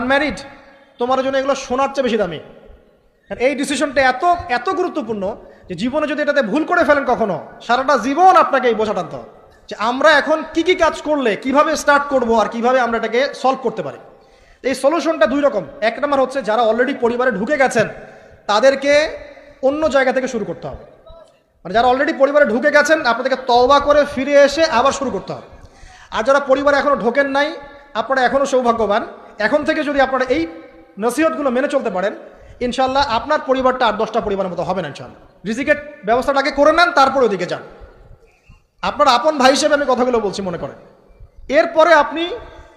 Unmarried তোমার জন্য এগুলো শোনার চেয়ে বেশি দামি। এই ডিসিশনটা এত এত গুরুত্বপূর্ণ যে জীবনে যদি এটাতে ভুল করে ফেলেন কখনো, সারাটা জীবন আপনাকে এই বোঝা টানতে যে আমরা এখন কি কি কাজ করলে, কীভাবে স্টার্ট করব আর কীভাবে আমরা এটাকে সলভ করতে পারি। এই সলিউশনটা দুই রকম। এক নম্বর হচ্ছে যারা অলরেডি পরিবারে ঢুকে গেছেন, তাদেরকে অন্য জায়গা থেকে শুরু করতে হবে। মানে যারা অলরেডি পরিবারে ঢুকে গেছেন, আপনাদেরকে তওবা করে ফিরে এসে আবার শুরু করতে হবে। আর যারা পরিবারে এখনও ঢোকেন নাই, আপনারা এখনও সৌভাগ্যবান এখন থেকে যদি আপনারা এই নসিহতগুলো মেনে চলতে পারেন ইনশাল্লাহ আপনার পরিবারটা আর দশটা পরিবারের মতো হবে না ইনশাল্লাহ রিজিকের ব্যবস্থাটাকে করে নেন, তারপরে ওদিকে যান। আপনার আপন ভাই হিসেবে আমি কথাগুলো বলছি, মনে করেন। এরপরে আপনি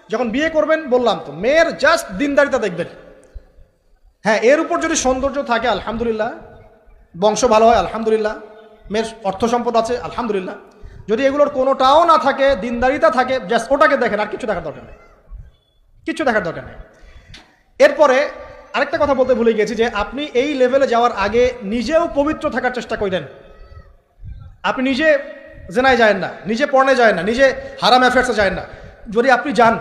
যখন বিয়ে করবেন, বললাম তো, মেয়ের জাস্ট দিনদারিতা দেখবেন। হ্যাঁ এর উপর যদি সৌন্দর্য থাকে, আলহামদুলিল্লাহ। বংশ ভালো হয়, আলহামদুলিল্লাহ। মেয়ের অর্থ সম্পদ আছে, আলহামদুলিল্লাহ। যদি এগুলোর কোনোটাও না থাকে দিনদারিতা থাকে, জাস্ট ওটাকে দেখেন, আর কিছু দেখার দরকার নেই। কিছু দেখার দরকার নেই। এরপরে আরেকটা কথা বলতে ভুলে গেছি যে আপনি এই লেভেলে যাওয়ার আগে নিজেও পবিত্র থাকার চেষ্টা করেন আপনি নিজে জেনায় যায় না, নিজে পড়নে যায় না, নিজে হারাম অ্যাফেয়ার্সে যায় না। যদি আপনি যান,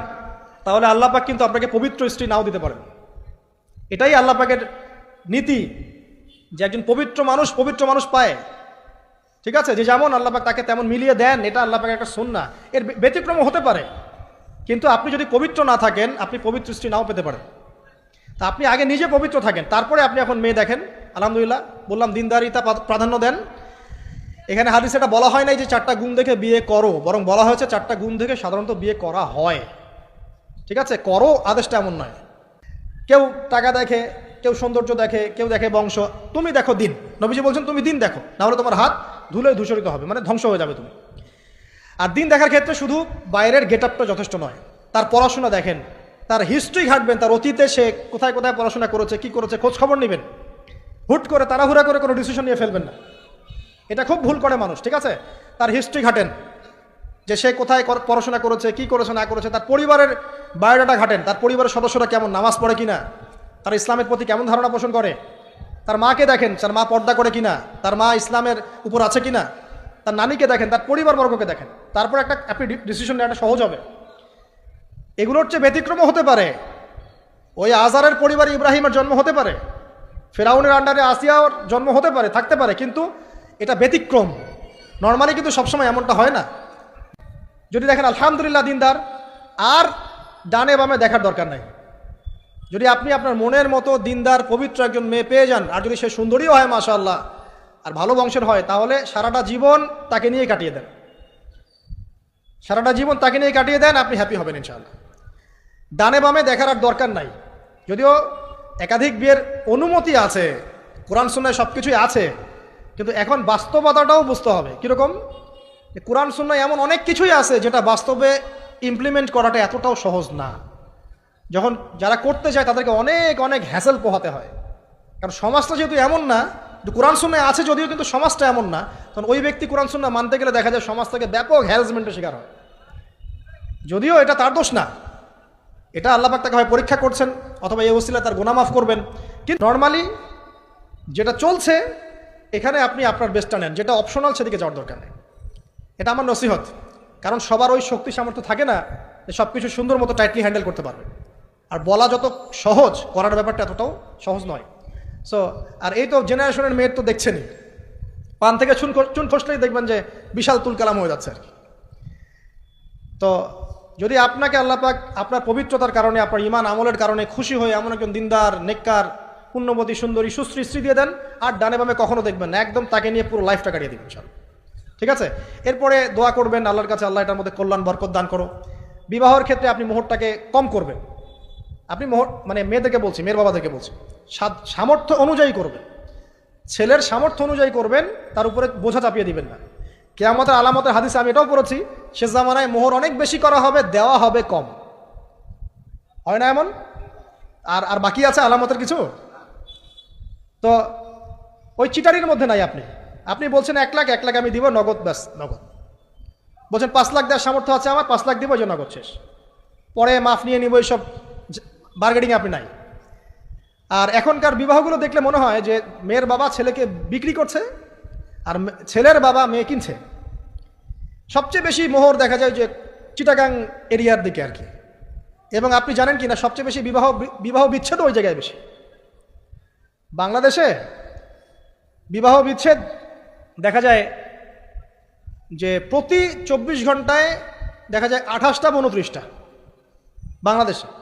তাহলে আল্লাহ পাক কিন্তু আপনাকে পবিত্র স্ত্রী নাও দিতে পারেন। এটাই আল্লাহ পাকের নীতি যে একজন পবিত্র মানুষ পবিত্র মানুষ পায়। ঠিক আছে? যে যেমন আল্লাহ পাক তাকে তেমন মিলিয়ে দেন, এটা আল্লাহ পাকের একটা সুন্না এর ব্যতিক্রম হতে পারে। কিন্তু আপনি যদি পবিত্র না থাকেন, আপনি পবিত্র স্ত্রী নাও পেতে পারেন। তা আপনি আগে নিজে পবিত্র থাকেন, তারপরে আপনি এখন মেয়ে দেখেন। আলহামদুলিল্লাহ, বললাম দিনদারিতা প্রাধান্য দেন। এখানে হাদিসে এটা বলা হয় নাই যে চারটা গুণ দেখে বিয়ে করো, বরং বলা হয়েছে চারটা গুণ দেখে সাধারণত বিয়ে করা হয়। ঠিক আছে? করো আদেশটা এমন নয়। কেউ টাকা দেখে, কেউ সৌন্দর্য দেখে, কেউ দেখে বংশ, তুমি দেখো দিন। নবীজি বলছেন, তুমি দিন দেখো, নাহলে তোমার হাত ধুলে ধূসরিত হবে মানে ধ্বংস হয়ে যাবে তুমি। আর দিন দেখার ক্ষেত্রে শুধু বাইরের গেট আপটা যথেষ্ট নয়। তার পড়াশোনা দেখেন, তার হিস্ট্রি ঘাটবেন, তার অতীতে সে কোথায় কোথায় পড়াশোনা করেছে, কি করেছে, খোঁজ খবর নেবেন। হুট করে তাড়াহুড়া করে কোনো ডিসিশন নিয়ে ফেলবেন না। এটা খুব ভুল করে মানুষ, ঠিক আছে? তার হিস্ট্রি ঘাটেন, যে সে কোথায় পড়াশোনা করেছে, কি করেছে, না করেছে, তার পরিবারের বায়োডাটা ঘাটেন, তার পরিবারের সদস্যরা কেমন, নামাজ পড়ে কিনা, তার ইসলামের প্রতি কেমন ধারণা পোষণ করে, তার মাকে দেখেন, তার মা পর্দা করে কিনা, তার মা ইসলামের উপর আছে কিনা তার নানিকে দেখেন, তার পরিবারবর্গকে দেখেন। তারপর একটা আপনি ডিসিশন নেওয়াটা সহজ হবে। এগুলোর চেয়ে ব্যতিক্রমও হতে পারে। ওই আজারের পরিবার ইব্রাহিমের জন্ম হতে পারে। ফেরাউনের আন্ডারে আসিয়ার জন্ম হতে পারে, থাকতে পারে, কিন্তু এটা ব্যতিক্রম। নর্মালি কিন্তু সবসময় এমনটা হয় না। যদি দেখেন, আলহামদুলিল্লাহ দিনদার, আর ডানে বামে দেখার দরকার নাই। যদি আপনি আপনার মনের মতো দিনদার, পবিত্র একজন মেয়ে পেয়ে যান, আর যদি সে সুন্দরীও হয়, মাশাআল্লাহ আর ভালো বংশের হয়, তাহলে সারাটা জীবন তাকে নিয়ে কাটিয়ে দেন। সারাটা জীবন তাকে নিয়ে কাটিয়ে দেন, আপনি হ্যাপি হবেন ইনশাআল্লাহ। ডানে বামে দেখার আর দরকার নাই। যদিও একাধিক বিয়ের অনুমতি আছে, কোরআন সুন্নায় সব কিছুই আছে, কিন্তু এখন বাস্তবতাটাও বুঝতে হবে। কীরকম? কোরআন সুন্নায় এমন অনেক কিছুই আছে যেটা বাস্তবে ইমপ্লিমেন্ট করাটা এতটাও সহজ না। যখন যারা করতে চায়, তাদেরকে অনেক অনেক হ্যাসেল পোহাতে হয়। কারণ সমাজটা যেহেতু এমন না কোরআন সুন্নায় আছে যদিও কিন্তু সমাজটা এমন না, কারণ ওই ব্যক্তি কোরআন সুন্না মানতে গেলে দেখা যায় সমাজ থেকে ব্যাপক হ্যারাসমেন্টের শিকার হয়। যদিও এটা তার দোষ না, এটা আল্লাপাক তাকে হয় পরীক্ষা করছেন, অথবা এই ওসিলা তার গুনাহ মাফ করবেন। কিন্তু নর্মালি যেটা চলছে, এখানে আপনি আপনার বেস্টটা নেন, যেটা অপশনাল সেদিকে যাওয়ার দরকার নেই। এটা আমার নসিহত, কারণ সবার ওই শক্তি সামর্থ্য থাকে না যে সব কিছু সুন্দর মতো টাইটলি হ্যান্ডেল করতে পারবে। আর বলা যত সহজ, করার ব্যাপারটা এতটাও সহজ নয়। সো আর এই তো জেনারেশনের মেয়ের তো দেখছেনই। পান থেকে চুন চুন খসলেই দেখবেন যে বিশাল তুলকালাম হয়ে যাচ্ছে। আর কি তো যদি আপনাকে আল্লাপাক আপনার পবিত্রতার কারণে, আপনার ইমান আমলের কারণে খুশি হয়ে এমন একজন দিনদার, নেককার, পুণ্যবতী, সুন্দরী সুশ্রী স্ত্রী দিয়ে দেন, আর ডানে বামে কখনো দেখবেন না। একদম তাকে নিয়ে পুরো লাইফটা কাটিয়ে দিবেন সব ঠিক আছে? এরপরে দোয়া করবেন, আল্লাহর কাছে আল্লাহ এটার মধ্যে কল্যাণ, বরকত দান করো। বিবাহর ক্ষেত্রে আপনি মোহরটাকে কম করবেন। আপনি মানে মেয়েদেরকে বলছি, মেয়ের বাবাদেরকে বলছি সামর্থ্য অনুযায়ী করবেন। ছেলের সামর্থ্য অনুযায়ী করবেন, তার উপরে বোঝা চাপিয়ে দিবেন না। কেয়ামতের আলামতের হাদিসে আমি এটাও পড়েছি, সে জামানায় মোহর অনেক বেশি করা হবে, দেওয়া হবে কম। হয় না এমন? আর আর বাকি আছে আলামতের কিছু? তো ওই চিটারির মধ্যে নাই আপনি। আপনি বলছেন এক লাখ এক লাখ আমি দিব, নগদ, ব্যাস, নগদ। বলছেন পাঁচ লাখ দেওয়ার সামর্থ্য আছে আমার, পাঁচ লাখ দিব যে নগদ শেষ। পরে মাফ নিয়ে নিব এইসব বার্গেটিং আপনি নাই। আর এখনকার বিবাহগুলো দেখলে মনে হয় যে মেয়ের বাবা ছেলেকে বিক্রি করছে আর ছেলের বাবা মেয়ে কিনছে। সবচেয়ে বেশি মোহর দেখা যায় যে চিটাগাং এরিয়ার দিকে আর কি। এবং আপনি জানেন কি না সবচেয়ে বেশি বিবাহ বিবাহ বিচ্ছেদ ওই জায়গায় বেশি। বাংলাদেশে বিবাহ বিচ্ছেদ দেখা যায় যে প্রতি চব্বিশ ঘন্টায় দেখা যায় আঠাশটা উনত্রিশটা। বাংলাদেশে।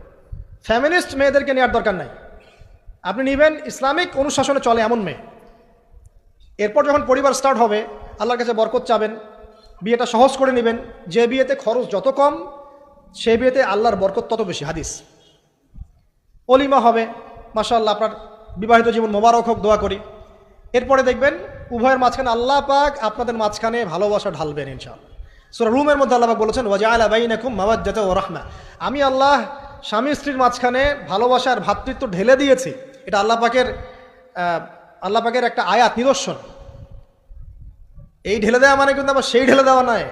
ফ্যামিলিস্ট মেয়েদেরকে নেওয়ার দরকার নাই। আপনি নেবেন, ইসলামিক অনুশাসনে চলে এমন মেয়ে। এরপর যখন পরিবার স্টার্ট হবে, আল্লাহর কাছে বরকত চাবেন, বিয়েটা সহজ করে নেবেন, যে বিয়েতে খরচ যত কম, সে বিয়েতে আল্লাহর বরকত তত বেশি। হাদিস। অলিমা হবে, মাশাআল্লাহ, আপনার বিবাহিত জীবন মোবারক হোক, দোয়া করি। এরপরে দেখবেন, উভয়ের মাঝখানে আল্লাহ পাক আপনাদের মাঝখানে ভালোবাসা ঢালবেন, ইনশাআল্লাহ। সুরা রুমের মধ্যে আল্লাহ বলেছেন ওয়াজা বাইনাকুম মাওয়াজ্জাতা ওয়া রাহমা। আমি আল্লাহ স্বামী স্ত্রীর মাঝখানে ভালোবাসার ভ্রাতৃত্ব ঢেলে দিয়েছি, এটা আল্লাহ পাকের আল্লাহ পাকের একটা আয়াত, নিদর্শন। এই ঢেলে দেওয়া মানে কিন্তু আবার সেই ঢেলে দেওয়া নয়।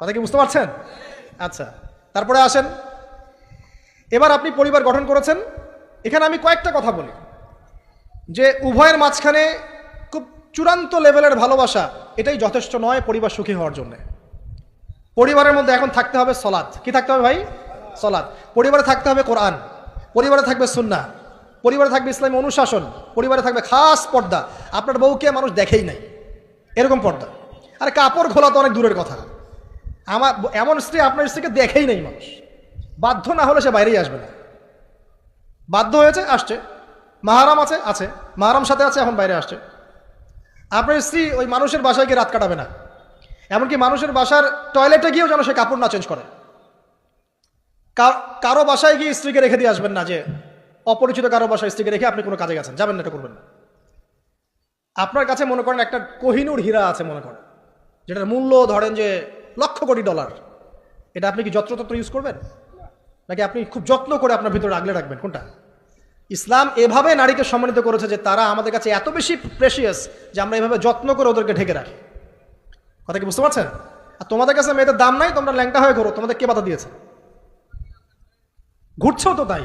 কথা কি বুঝতে পারছেন? আচ্ছা তারপরে আসেন। এবার আপনি পরিবার গঠন করেছেন। এখানে আমি কয়েকটা কথা বলি। যে উভয়ের মাঝখানে খুব চূড়ান্ত লেভেলের ভালোবাসা, এটাই যথেষ্ট নয় পরিবার সুখী হওয়ার জন্য। পরিবারের মধ্যে এখন থাকতে হবে সলাদ কি থাকতে হবে ভাই? সলাদ পরিবারে থাকতে হবে কোরআন, পরিবারে থাকবে সুন্না পরিবারে থাকবে ইসলামী অনুশাসন, পরিবারে থাকবে খাস পর্দা। আপনার বউকে মানুষ দেখেই নাই, এরকম পর্দা। আর কাপড় খোলা তো অনেক দূরের কথা। আমার এমন স্ত্রী আপনার স্ত্রীকে দেখেই নেই মানুষ। বাধ্য না হলে সে বাইরেই আসবে না। বাধ্য হয়েছে, আসছে। মাহারাম আছে আছে। মাহারাম সাথে আছে, এখন বাইরে আসছে। আপনার স্ত্রী ওই মানুষের বাসায় গিয়ে রাত কাটাবে না। এমনকি মানুষের বাসার টয়লেটে গিয়েও যেন সে কাপড় না চেঞ্জ করে। কারও বাসায় গিয়ে স্ত্রীকে রেখে দিয়ে আসবেন না যে অপরিচিত কারও বাসায় স্ত্রীকে রেখে আপনি কোনো কাজে গেছেন, যাবেন না, এটা করবেন না। আপনার কাছে মনে করেন একটা কোহিনুর হীরা আছে মনে করেন, যেটার মূল্য ধরেন যে লক্ষ কোটি ডলার। এটা আপনি কি যত্রতত্র ইউজ করবেন? নাকি আপনি খুব যত্ন করে আপনার ভিতরে আগলে রাখবেন? কোনটা? ইসলাম এভাবে নারীকে সম্মানিত করেছে যে তারা আমাদের কাছে এত বেশি প্রেশিয়াস যে আমরা এভাবে যত্ন করে ওদেরকে ঢেকে রাখি। কথা কি বুঝতে পারছেন? আর তোমাদের কাছে মেয়েদের দাম নাই, তোমরা ল্যাংটা হয়ে করো তোমাদের কে বাধা দিয়েছে? ঘুরছেও তো তাই।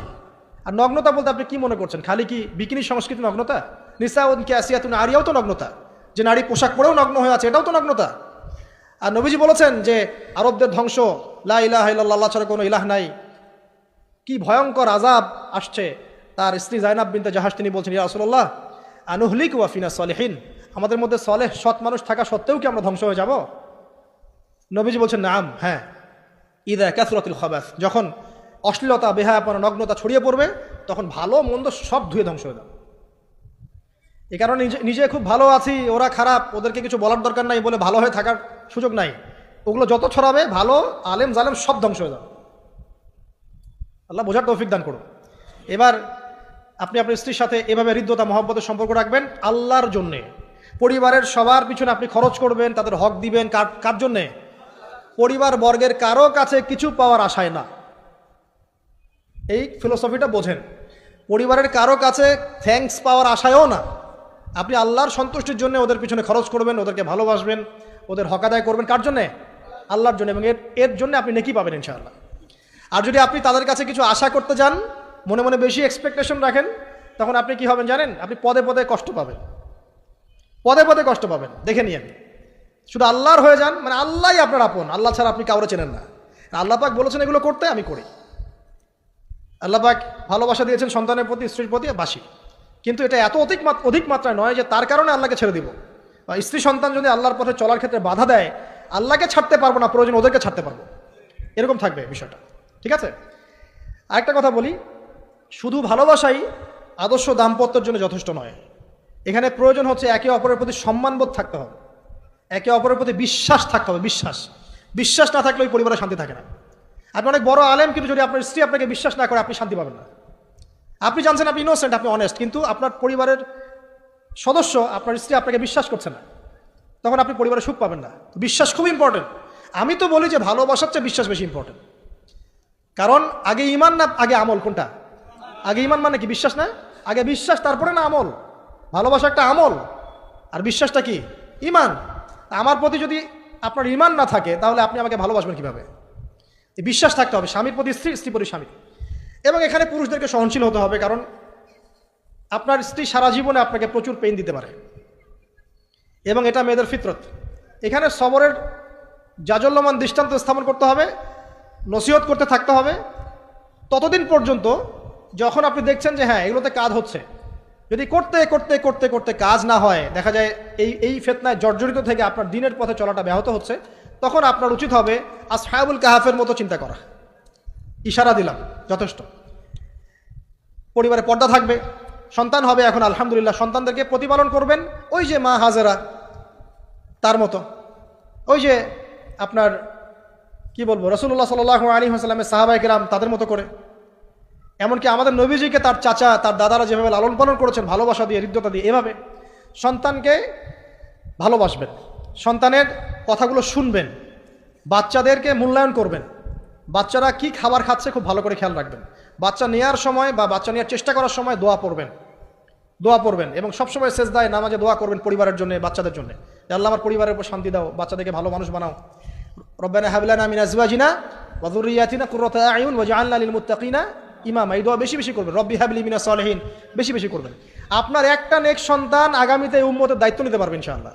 আর নগ্নতা বলতে আপনি কি মনে করছেন? খালি কি বিকিনি সংস্কৃতি নগ্নতা? নিসা আসিয়া তুমি আরিয়াও তো নগ্নতা। যে নারী পোশাক পরেও নগ্ন হয়ে আছে, এটাও তো নগ্নতা। আর নবীজি বলেছেন যে আরবদের ধ্বংস, লা ইলাহা ইল্লাল্লাহ ছাড়া কোনো ইলাহ নাই। কি ভয়ঙ্কর আজাব আসছে। তার স্ত্রী জাইনাব বিনতে জাহাজ তিনি বলছেন, ইয়া রাসূলুল্লাহ, আনুহলিক ওয়াফিনা সলেহীন। আমাদের মধ্যে সলেহ সৎ মানুষ থাকা সত্ত্বেও কি আমরা ধ্বংস হয়ে যাব? নবীজি বলছেন, নাম হ্যাঁ। ইদা ক্যাসরতুল খবাস, যখন অশ্লীলতা, বেহায়াপনা, নগ্নতা ছড়িয়ে পড়বে, তখন ভালো মন্দ সব ধুয়ে ধ্বংস হয়ে যাবে। এ কারণে নিজে নিজে খুব ভালো আছি, ওরা খারাপ, ওদেরকে কিছু বলার দরকার নাই বলে ভালো হয়ে থাকার সুযোগ নাই। ওগুলো যত ছড়াবে, ভালো, আলেম, জালেম সব ধ্বংস হয়ে যাবে। আল্লাহ বোঝার তৌফিক দান করুন। এবার আপনি আপনার স্ত্রীর সাথে এভাবে হৃদ্যতা, মহব্বতের সম্পর্ক রাখবেন আল্লাহর জন্যে। পরিবারের সবার পিছনে আপনি খরচ করবেন, তাদের হক দিবেন, কার কার জন্যে? পরিবার বর্গের কারও কাছে কিছু পাওয়ার আশায় না। এই ফিলোসফিটা বোঝেন। পরিবারের কারও কাছে থ্যাঙ্কস পাওয়ার আশায়ও না। আপনি আল্লাহর সন্তুষ্টির জন্য ওদের পিছনে খরচ করবেন, ওদেরকে ভালোবাসবেন, ওদের হক আদায় করবেন। কার জন্যে? আল্লাহর জন্য এবং এর এর জন্য আপনি নেকি পাবেন ইনশাআল্লাহ। আর যদি আপনি তাদের কাছে কিছু আশা করতে যান, মনে মনে বেশি এক্সপেকটেশন রাখেন, তখন আপনি কি হবেন জানেন? আপনি পদে পদে কষ্ট পাবেন। পদে পদে কষ্ট পাবেন। দেখে নিয়েন। শুধু আল্লাহর হয়ে যান মানে আল্লাহই আপনার আপন। আল্লাহ ছাড়া আপনি কাউরে চেনেন না। আল্লাহ পাক বলেছেন, এগুলো করতে আমি করি। আল্লাহ পাক ভালোবাসা দিয়েছেন সন্তানের প্রতি, স্ত্রীর প্রতি বাসি। কিন্তু এটা এত অধিক অধিক মাত্রায় নয় যে তার কারণে আল্লাহকে ছেড়ে দিব। বা স্ত্রী সন্তান যদি আল্লাহর পথে চলার ক্ষেত্রে বাধা দেয়, আল্লাহকে ছাড়তে পারব না, প্রয়োজন ওদেরকে ছাড়তে পারব। এরকম থাকবে বিষয়টা। ঠিক আছে? আরেকটা কথা বলি, শুধু ভালোবাসাই আদর্শ দাম্পত্যের জন্য যথেষ্ট নয়। এখানে প্রয়োজন হচ্ছে একে অপরের প্রতি সম্মানবোধ থাকতে হবে। একে অপরের প্রতি বিশ্বাস থাকতে হবে, বিশ্বাস। বিশ্বাস না থাকলে ওই পরিবারে শান্তি থাকে না। আপনি অনেক বড় আলেম, কিন্তু যদি আপনার স্ত্রী আপনাকে বিশ্বাস না করে, আপনি শান্তি পাবেন না। আপনি জানছেন আপনি ইনোসেন্ট আপনি অনেস্ট কিন্তু আপনার পরিবারের সদস্য, আপনার স্ত্রী আপনাকে বিশ্বাস করছে না। তখন আপনি পরিবারে সুখ পাবেন না। বিশ্বাস খুব ইম্পর্টেন্ট আমি তো বলি যে ভালোবাসার চেয়ে বিশ্বাস বেশি ইম্পর্টেন্ট কারণ আগে ইমান না, আগে আমল কোনটা? আগে ইমান মানে কি? বিশ্বাস না? আগে বিশ্বাস, তারপরে না আমল। ভালোবাসা একটা আমল। আর বিশ্বাসটা কি? ইমান। আমার প্রতি যদি আপনার ইমান না থাকে, তাহলে আপনি আমাকে ভালোবাসবেন কীভাবে? বিশ্বাস থাকতে হবে, স্বামীর প্রতি, স্ত্রী স্ত্রী প্রতি স্বামী এবং এখানে পুরুষদেরকে সহনশীল হতে হবে, কারণ আপনার স্ত্রী সারা জীবনে আপনাকে প্রচুর পেইন দিতে পারে। এবং এটা মেয়েদের ফিতরত। এখানে সবরের জাজল্যমান দৃষ্টান্ত স্থাপন করতে হবে, নসিহত করতে থাকতে হবে। ততদিন পর্যন্ত যখন আপনি দেখছেন যে হ্যাঁ এগুলোতে কাজ হচ্ছে, যদি করতে করতে করতে করতে কাজ না হয়, দেখা যায় এই এই ফেতনায় জর্জরিত থেকে আপনার দিনের পথে চলাটা ব্যাহত হচ্ছে তখন আপনার উচিত হবে আসহাবুল কাহাফের মতো চিন্তা করা। ইশারা দিলাম, যথেষ্ট। পরিবারে পর্দা থাকবে, সন্তান হবে এখন, আলহামদুলিল্লাহ, সন্তানদেরকে প্রতিপালন করবেন। ওই যে মা হাজেরা, তার মতো। ওই যে আপনার, কি বলব রসুল্লাহ সাল আলী হাসলামের সাহাবাই কেরাম, তাদের মতো করে। এমনকি আমাদের নবীজিকে তার চাচা, তার দাদারা যেভাবে লালন পালন করেছেন, ভালোবাসা দিয়ে, হৃদ্যতা দিয়ে, এভাবে সন্তানকে ভালোবাসবেন। সন্তানের কথাগুলো শুনবেন। বাচ্চাদেরকে মূল্যায়ন করবেন। বাচ্চারা কি খাবার খাচ্ছে খুব ভালো করে খেয়াল রাখবেন। বাচ্চা নেওয়ার সময় বা বাচ্চা নেওয়ার চেষ্টা করার সময় দোয়া পড়বেন। দোয়া পড়বেন এবং সবসময় শেষ দায় নামাজে দোয়া করবেন পরিবারের জন্য, বাচ্চাদের জন্য। আল্লাহ আমার পরিবারের উপর শান্তি দাও, বাচ্চাদেরকে ভালো মানুষ বানাও। রব্বানা হাবিলানা মিন আজওয়াজিনা ওয়া যুররিয়াতিনা কুররাতা আয়ুন ওয়াজআলনা লিল মুত্তাকিনা ইমাম। এই দোয়া বেশি বেশি করবেন। রব্বি হাবলি মিনা সালেহিন। বেশি বেশি করবেন। আপনার একটা নেক সন্তান আগামীতে উম্মতের দায়িত্ব নিতে পারবেন ইনশাআল্লাহ।